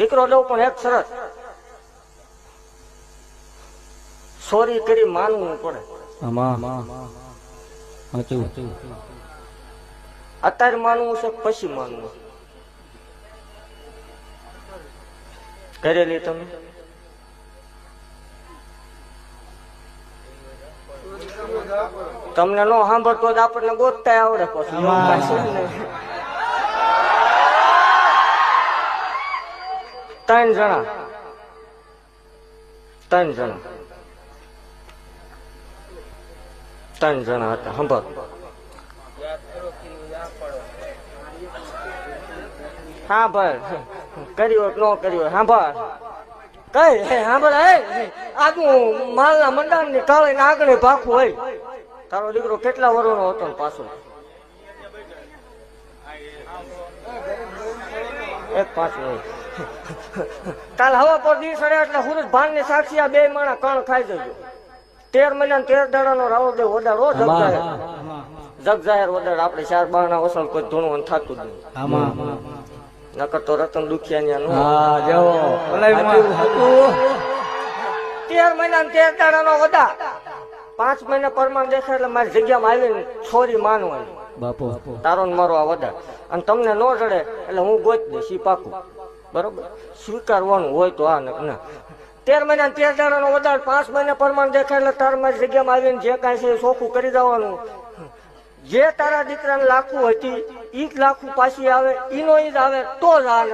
દીકરો દઉં પણ એક સરસ સોરી કરી માનવું પડે. અત્યારે માનવું છે પછી માનવું. કરેલી તમે? તમને નો સાંભળતો જ આપણને ગોતતા આવડે પછી એવું કાંઈ છે જ નહીં. ત્રણ જણા. ત્રણ જણા. ત્રણ જણા હતા સાંભળ હા, ભાઈ. કર્યો હોય ન કર્યો હોય સાંભળ કઈ? સાંભળ હે આજનું માલના મંડાણની કાળે આગળ ભાખું હોય. તારો દીકરો કેટલા વર્ષનો હતો પાછો? એક પાંચ મિનિટ કાલ હવા પર દી સડે એટલે હુરજ ભાન ને સાક્ષી આ બે માણા કણ ખાઈ જજો. તેર મહિના ને તેર દાડા નો રાવો દે ઓદાડો જગ જાહેર જગ જાહેર ઓદાડ આપણે ચાર ઓસલ કોઈ ધૂણું થતું જ નહીં. નકર તો રતન દુખિયા નું હા તેર મહિના તેર દાડા નો વડા પાંચ મહિના પરમાણ દેખાય એટલે મારી જગ્યામાં આવીને છોરી માનવાની. બાપુ. તારો ને મારો આ વડા અને તમને ન જડે એટલે હું ગોત દઈશ ઈ પાકું. બરોબર? સ્વીકારવાનું હોય તો આ ને. તેર મહિના તેર દાડા નો વધારે પાંચ મહિના પ્રમાણ દેખાય એટલે તાર મારી જગ્યામાં આવીને જે કાંઈ છે એ ચોખ્ખું કરી દેવાનું. જે તારા દીકરાને લાખું હતી, ઈ જ લાખું પાછી આવે, ઈનો ઈ જ આવે, તો જ આ